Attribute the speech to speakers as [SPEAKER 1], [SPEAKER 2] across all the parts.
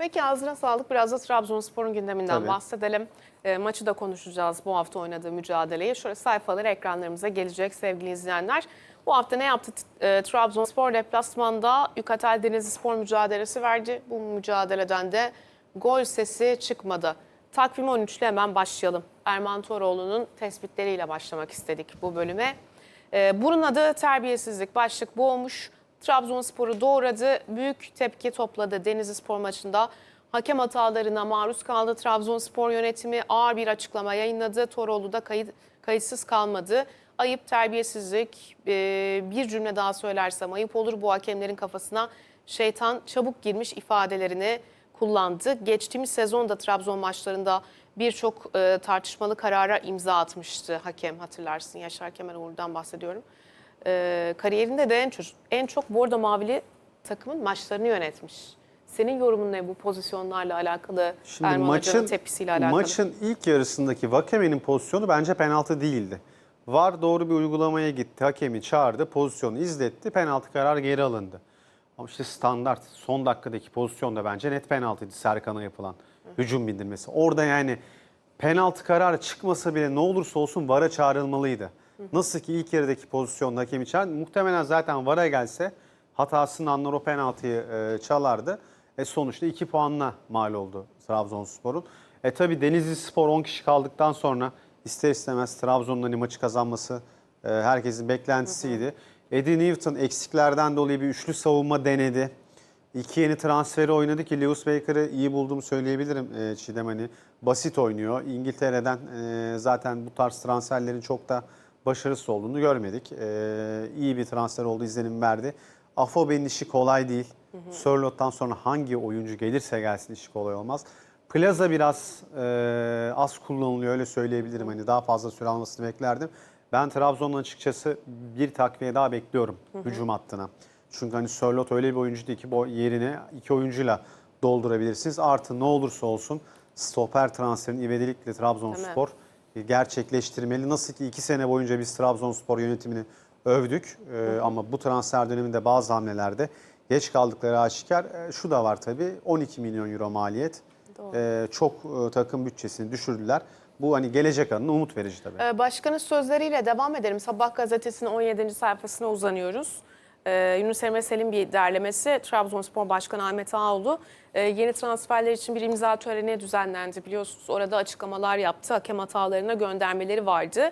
[SPEAKER 1] Peki ağzına sağlık. Biraz da Trabzonspor'un gündeminden
[SPEAKER 2] Tabii.
[SPEAKER 1] bahsedelim. E, maçı da konuşacağız bu hafta oynadığı mücadeleyi. Şöyle sayfaları ekranlarımıza gelecek sevgili izleyenler. Bu hafta ne yaptı e, Trabzonspor deplasmanda Yukatel Denizli Spor mücadelesi verdi. Bu mücadeleden de gol sesi çıkmadı. Takvim 13 ile hemen başlayalım. Erman Toroğlu'nun tespitleriyle başlamak istedik bu bölüme. E, burun adı terbiyesizlik başlık bu olmuş. Trabzonspor'u doğradı. Büyük tepki topladı Denizli Spor maçında. Hakem hatalarına maruz kaldı. Trabzonspor yönetimi ağır bir açıklama yayınladı. Toroğlu da kayıt, kayıtsız kalmadı. Ayıp, terbiyesizlik, e, bir cümle daha söylersem ayıp olur. Bu hakemlerin kafasına şeytan çabuk girmiş ifadelerini kullandı. Geçtiğimiz sezonda Trabzon maçlarında birçok e, tartışmalı karara imza atmıştı hakem hatırlarsın. Yaşar Kemal Uğur'dan bahsediyorum. E, kariyerinde de en çok, en çok Bordo Mavili takımın maçlarını yönetmiş. Senin yorumun ne bu pozisyonlarla alakalı?
[SPEAKER 2] Şimdi
[SPEAKER 1] Erman Hoca'nın
[SPEAKER 2] maçın
[SPEAKER 1] tepkisiyle alakalı.
[SPEAKER 2] maçın ilk yarısındaki Vakeme'nin pozisyonu bence penaltı değildi. VAR doğru bir uygulamaya gitti. Hakemi çağırdı, pozisyonu izletti. Penaltı kararı geri alındı. Ama işte standart son dakikadaki pozisyonda bence net penaltıydı Serkan'a yapılan hücum bildirmesi. Orada yani penaltı kararı çıkmasa bile ne olursa olsun VAR'a çağrılmalıydı. Nasıl ki ilk yarıdaki pozisyonda hakemi çağırdı. Muhtemelen zaten VAR'a gelse hatasını anlar o penaltıyı e, çalardı. E sonuçta 2 puanla mal oldu Trabzonspor'un. E tabi Denizli Spor 10 kişi kaldıktan sonra ister istemez Trabzon'un hani maçı kazanması e, herkesin beklentisiydi. Eddie Newton eksiklerden dolayı bir üçlü savunma denedi. İki yeni transferi oynadı ki Lewis Baker'ı iyi bulduğumu söyleyebilirim e, Çiğdem hani. Basit oynuyor. İngiltere'den e, zaten bu tarz transferlerin çok da başarısız olduğunu görmedik. E, iyi bir transfer oldu izlenim verdi. Afobe'nin işi kolay değil. Sörlot'tan sonra hangi oyuncu gelirse gelsin işi kolay olmaz. Plaza biraz e, az kullanılıyor öyle söyleyebilirim. Hani daha fazla süre almasını beklerdim. Ben Trabzon'un açıkçası bir takviye daha bekliyorum hücum hattına. Çünkü hani Sörlot öyle bir oyuncu değil ki bu yerine iki oyuncuyla doldurabilirsiniz. Artı ne olursa olsun stoper transferini ivedilikle Trabzonspor gerçekleştirmeli. Nasıl ki iki sene boyunca biz Trabzonspor yönetimini övdük e, ama bu transfer döneminde bazı hamlelerde geç kaldıkları aşikar. E, şu da var tabii 12 milyon euro maliyet. E, çok e, takım bütçesini düşürdüler. Bu hani gelecek adına umut verici tabii.
[SPEAKER 1] Ee, Başkanın sözleriyle devam edelim. Sabah gazetesinin 17. sayfasına uzanıyoruz. Ee, Yunus Emre Selim bir derlemesi. Trabzonspor Başkanı Ahmet Ağoğlu e, yeni transferler için bir imza töreni düzenlendi biliyorsunuz. Orada açıklamalar yaptı. Hakem hatalarına göndermeleri vardı.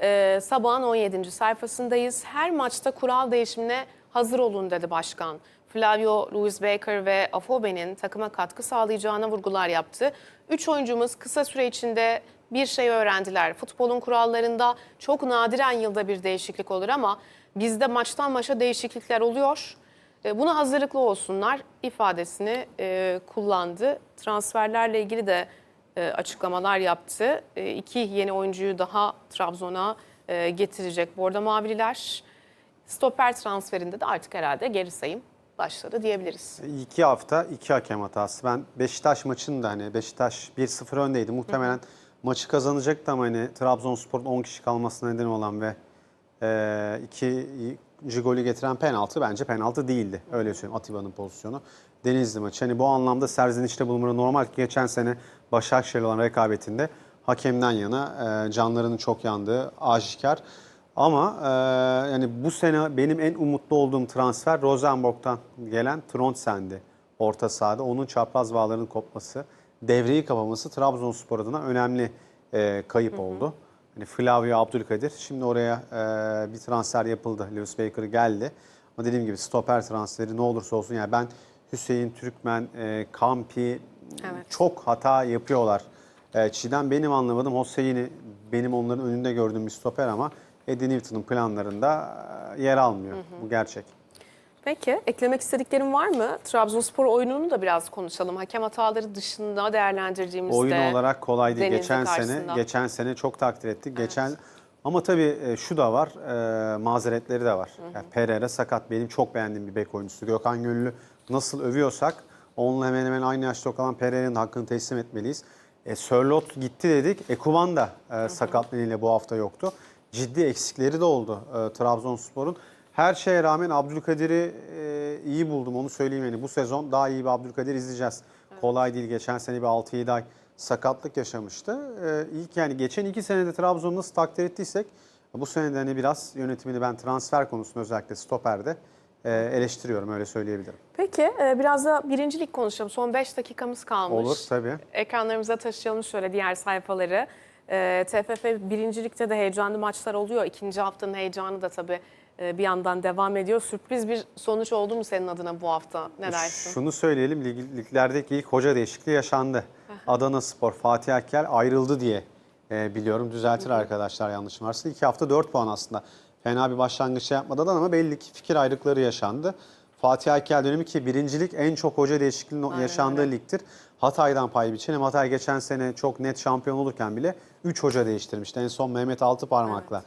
[SPEAKER 1] Ee, sabahın 17. sayfasındayız. Her maçta kural değişimine hazır olun dedi başkan. Flavio Luis Baker ve Afobe'nin takıma katkı sağlayacağına vurgular yaptı. Üç oyuncumuz kısa süre içinde bir şey öğrendiler. Futbolun kurallarında çok nadiren yılda bir değişiklik olur ama bizde maçtan maça değişiklikler oluyor. E, Buna hazırlıklı olsunlar ifadesini e, kullandı. Transferlerle ilgili de e, açıklamalar yaptı. İki yeni oyuncuyu daha Trabzon'a getirecek Bordo Mavililer. Stoper transferinde de artık herhalde geri sayım başladı diyebiliriz.
[SPEAKER 2] İki hafta iki hakem hatası. Ben Beşiktaş maçında hani Beşiktaş 1-0 öndeydi. Muhtemelen maçı kazanacaktı ama hani Trabzonspor'un 10 kişi kalmasına neden olan ve e, ikinci golü getiren penaltı bence penaltı değildi. Öyle söyleyeyim Atiba'nın pozisyonu. Denizli maçı. Hani bu anlamda serzenişte bulunmaları normal ki geçen sene Başakşehir olan rekabetinde hakemden yana e, canlarının çok yandığı aşikar. Ama e, yani bu sene benim en umutlu olduğum transfer Rosenborg'dan gelen Trondsen'di orta sahada. Onun çapraz bağlarının kopması, devreyi kapaması Trabzonspor adına önemli e, kayıp oldu. Hani Flavio Abdülkadir. Şimdi oraya e, bir transfer yapıldı. Lewis Baker geldi. Ama dediğim gibi stoper transferi ne olursa olsun yani ben Hüseyin Türkmen, e, Kampi
[SPEAKER 1] Evet.
[SPEAKER 2] çok hata yapıyorlar. E, Çiğdem benim anlamadığım Hüseyin'i benim onların önünde gördüğüm bir stoper ama Eddie Newton'un planlarında e, yer almıyor. Bu gerçek.
[SPEAKER 1] Peki eklemek istediklerin var mı? Trabzonspor oyununu da biraz konuşalım. Hakem hataları dışında değerlendirdiğimizde.
[SPEAKER 2] Oyun olarak kolay değil. Geçen sene
[SPEAKER 1] karşısında.
[SPEAKER 2] geçen sene çok takdir ettik. Geçen ama tabii e, şu da var. E, mazeretleri de var. Yani Pereira sakat. Benim çok beğendiğim bir bek oyuncusu. Gökhan Gönüllü nasıl övüyorsak onunla hemen hemen aynı yaşta kalan Pereira'nın hakkını teslim etmeliyiz. E, Sörlot gitti dedik. Ekuban da e, sakatlığıyla bu hafta yoktu. Ciddi eksikleri de oldu e, Trabzonspor'un. Her şeye rağmen Abdülkadir'i e, iyi buldum onu söyleyeyim. Yani bu sezon daha iyi bir Abdülkadir izleyeceğiz. Kolay değil. Geçen sene bir 6-7 ay sakatlık yaşamıştı. Ee, ilk yani geçen iki senede Trabzon'u nasıl takdir ettiysek bu sene de hani biraz yönetimini ben transfer konusunda özellikle stoperde e, eleştiriyorum öyle söyleyebilirim.
[SPEAKER 1] Peki e, biraz da birincilik konuşalım. Son 5 dakikamız kalmış.
[SPEAKER 2] Olur tabii.
[SPEAKER 1] Ekranlarımıza taşıyalım şöyle diğer sayfaları. E, TFF birincilikte de heyecanlı maçlar oluyor. İkinci haftanın heyecanı da tabii e, bir yandan devam ediyor. Sürpriz bir sonuç oldu mu senin adına bu hafta? Ne dersin?
[SPEAKER 2] Şunu söyleyelim lig- liglerdeki ilk hoca değişikliği yaşandı. Adana Spor, Fatih Akkel ayrıldı diye e, biliyorum. Düzeltir arkadaşlar yanlışım varsa. İki hafta 4 puan aslında. Fena bir başlangıç yapmadan ama belli ki fikir ayrılıkları yaşandı. Fatih Akkel dönemi ki birincilik en çok hoca değişikliğinin
[SPEAKER 1] Aynen
[SPEAKER 2] yaşandığı
[SPEAKER 1] öyle.
[SPEAKER 2] ligdir. Hatay'dan pay biçelim. Hatay geçen sene çok net şampiyon olurken bile 3 hoca değiştirmişti. En son Mehmet Altıparmak'la. Ki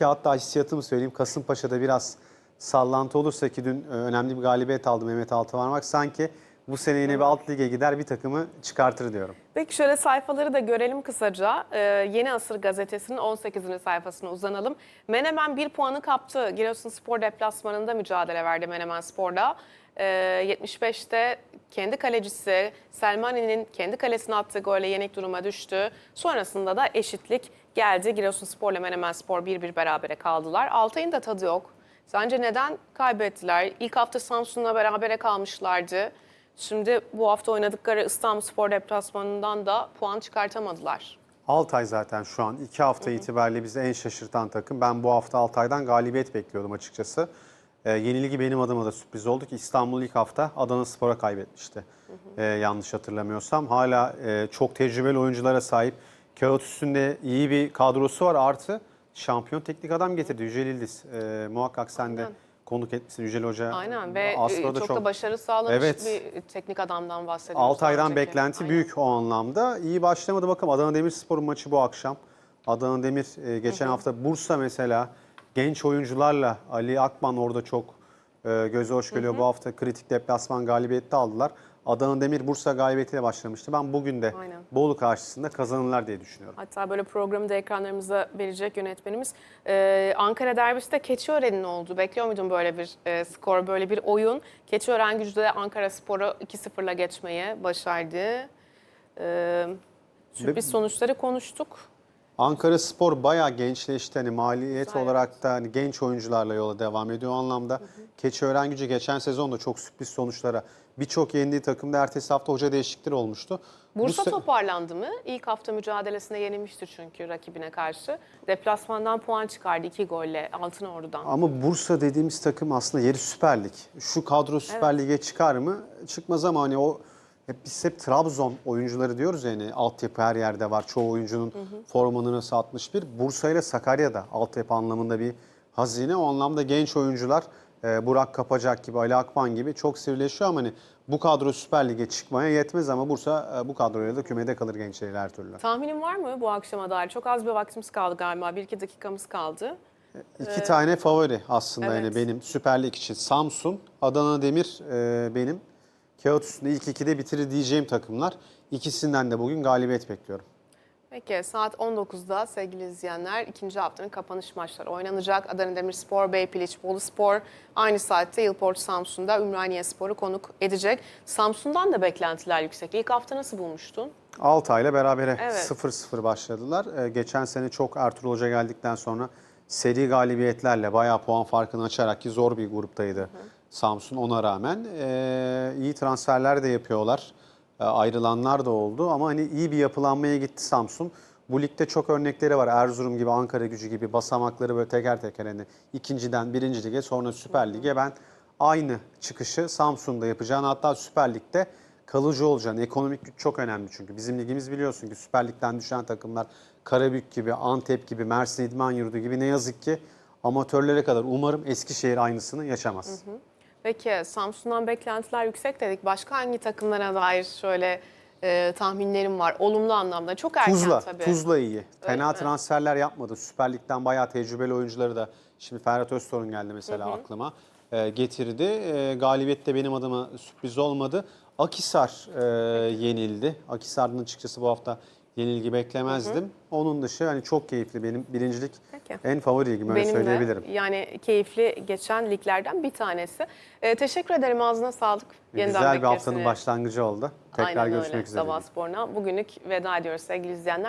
[SPEAKER 2] hatta hissiyatımı söyleyeyim Kasımpaşa'da biraz sallantı olursa ki dün e, önemli bir galibiyet aldı Mehmet Altıparmak. Sanki bu sene yine bir alt lige gider bir takımı çıkartır diyorum.
[SPEAKER 1] Peki şöyle sayfaları da görelim kısaca. Ee, Yeni Asır gazetesinin 18. sayfasına uzanalım. Menemen bir puanı kaptı. Giresunspor deplasmanında mücadele verdi Menemen Spor'da. Ee, 75'te kendi kalecisi Selmani'nin kendi kalesine attığı golle yenik duruma düştü. Sonrasında da eşitlik geldi. Giresunspor ile Menemen Spor 1-1 berabere kaldılar. Altay'ın da tadı yok. Sence neden kaybettiler? İlk hafta Samsun'la berabere kalmışlardı. Şimdi bu hafta oynadıkları İstanbulspor deplasmanından da puan çıkartamadılar.
[SPEAKER 2] Altay zaten şu an iki hafta itibariyle bizi en şaşırtan takım. Ben bu hafta Altay'dan galibiyet bekliyordum açıkçası. Ee, yenilgi benim adıma da sürpriz oldu ki İstanbul ilk hafta Adana Spor'a kaybetmişti. Ee, yanlış hatırlamıyorsam. Hala e, çok tecrübeli oyunculara sahip. Kağıt üstünde iyi bir kadrosu var. Artı şampiyon teknik adam getirdi Yücel İldiz. Ee, muhakkak sen de
[SPEAKER 1] Aynen.
[SPEAKER 2] konuk etmişsin Yücel Hoca.
[SPEAKER 1] Aynen ve
[SPEAKER 2] Aslında
[SPEAKER 1] e, çok, da başarı sağlamış
[SPEAKER 2] Evet.
[SPEAKER 1] bir teknik adamdan bahsediyoruz.
[SPEAKER 2] Altay'dan
[SPEAKER 1] önceki.
[SPEAKER 2] beklenti
[SPEAKER 1] Aynen.
[SPEAKER 2] büyük o anlamda. İyi başlamadı bakalım. Adana Demirspor'un maçı bu akşam. Adana Demir e, geçen hafta Bursa mesela genç oyuncularla Ali Akman orada çok e, göze hoş geliyor. Bu hafta kritik deplasman galibiyeti aldılar. Adana Demir Bursa galibiyetiyle başlamıştı. Ben bugün de
[SPEAKER 1] Aynen.
[SPEAKER 2] Bolu karşısında kazanırlar diye düşünüyorum.
[SPEAKER 1] Hatta böyle programı da ekranlarımıza verecek yönetmenimiz. Ee, Ankara derbisi de Keçiören'in oldu. Bekliyor muydun böyle bir e, skor, böyle bir oyun? Keçiören güçlü Ankara Spor'u 2-0'la geçmeye başardı. Ee, sürpriz sonuçları konuştuk.
[SPEAKER 2] Ankara Spor bayağı gençleşti. Hani maliyet
[SPEAKER 1] Güzel,
[SPEAKER 2] olarak da hani genç oyuncularla yola devam ediyor o anlamda. Keçiören Gücü geçen sezon da çok sürpriz sonuçlara birçok yendiği takımda ertesi hafta hoca değişiklikleri olmuştu. Bu
[SPEAKER 1] Bursa
[SPEAKER 2] se-
[SPEAKER 1] toparlandı mı? İlk hafta mücadelesinde yenilmişti çünkü rakibine karşı. Deplasmandan puan çıkardı iki golle Altınordu'dan.
[SPEAKER 2] Ama Bursa dediğimiz takım aslında yeri Süper Lig. Şu kadro Süper Lig'e çıkar mı? Çıkmaz ama hani o hep biz hep Trabzon oyuncuları diyoruz yani altyapı her yerde var. Çoğu oyuncunun formanı nasıl 61. Bursa ile Sakarya'da altyapı anlamında bir hazine. O anlamda genç oyuncular e, Burak Kapacak gibi, Ali Akman gibi çok sivrileşiyor ama hani bu kadro Süper Lig'e çıkmaya yetmez ama Bursa e, bu kadroyla da kümede kalır gençleriyle her türlü.
[SPEAKER 1] Tahminin var mı bu akşama dair? Çok az bir vaktimiz kaldı galiba. Bir iki dakikamız kaldı.
[SPEAKER 2] İki tane favori aslında
[SPEAKER 1] evet.
[SPEAKER 2] yani benim Süper Lig için. Samsun, Adana Demir e, benim. Kağıt üstünde ilk ikide bitirir diyeceğim takımlar. İkisinden de bugün galibiyet bekliyorum.
[SPEAKER 1] Peki saat 19'da sevgili izleyenler ikinci haftanın kapanış maçları oynanacak. Adana Demirspor, Beypiliç, Boluspor aynı saatte Yılport Samsun'da Ümraniye Spor'u konuk edecek. Samsun'dan da beklentiler yüksek. İlk hafta nasıl bulmuştun?
[SPEAKER 2] Altay'la berabere
[SPEAKER 1] Evet.
[SPEAKER 2] 0-0 başladılar. E, geçen sene çok Ertuğrul Hoca geldikten sonra seri galibiyetlerle bayağı puan farkını açarak ki zor bir gruptaydı Samsun ona rağmen. E, iyi transferler de yapıyorlar. E, ayrılanlar da oldu ama hani iyi bir yapılanmaya gitti Samsun. Bu ligde çok örnekleri var. Erzurum gibi, Ankara gücü gibi basamakları böyle teker teker hani ikinciden birinci lige sonra Süper Lig'e ben aynı çıkışı Samsun'da yapacağını hatta Süper Lig'de kalıcı olacağını. Ekonomik güç çok önemli çünkü. Bizim ligimiz biliyorsun ki Süper Lig'den düşen takımlar Karabük gibi, Antep gibi, Mersin İdman Yurdu gibi ne yazık ki amatörlere kadar umarım Eskişehir aynısını yaşamaz.
[SPEAKER 1] Peki Samsun'dan beklentiler yüksek dedik. Başka hangi takımlara dair şöyle e, tahminlerim var? Olumlu anlamda. Çok erken
[SPEAKER 2] Tuzla,
[SPEAKER 1] tabii.
[SPEAKER 2] Tuzla iyi. Fena
[SPEAKER 1] mi?
[SPEAKER 2] transferler yapmadı. Süper Lig'den bayağı tecrübeli oyuncuları da şimdi Ferhat Öztorun geldi mesela aklıma. e, getirdi. E, galibiyet de benim adıma sürpriz olmadı. Akisar e, yenildi. Akisar'ın açıkçası bu hafta Yenilgi beklemezdim. Onun dışı hani çok keyifli benim birincilik
[SPEAKER 1] Peki.
[SPEAKER 2] en favori ligim öyle
[SPEAKER 1] Benim
[SPEAKER 2] söyleyebilirim.
[SPEAKER 1] de yani keyifli geçen liglerden bir tanesi. Ee, teşekkür ederim ağzına sağlık. Yeniden
[SPEAKER 2] Güzel bir haftanın başlangıcı oldu. Tekrar
[SPEAKER 1] Aynen
[SPEAKER 2] görüşmek
[SPEAKER 1] öyle.
[SPEAKER 2] üzere.
[SPEAKER 1] Sabah sporuna. Bugünlük veda ediyoruz sevgili izleyenler.